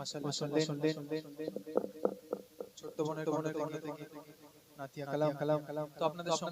মাশাআল্লাহ শুনলেন ছোট্ট বোনের কণ্ঠ থেকে নাতিয়া কালাম কালাম। তো আপনাদের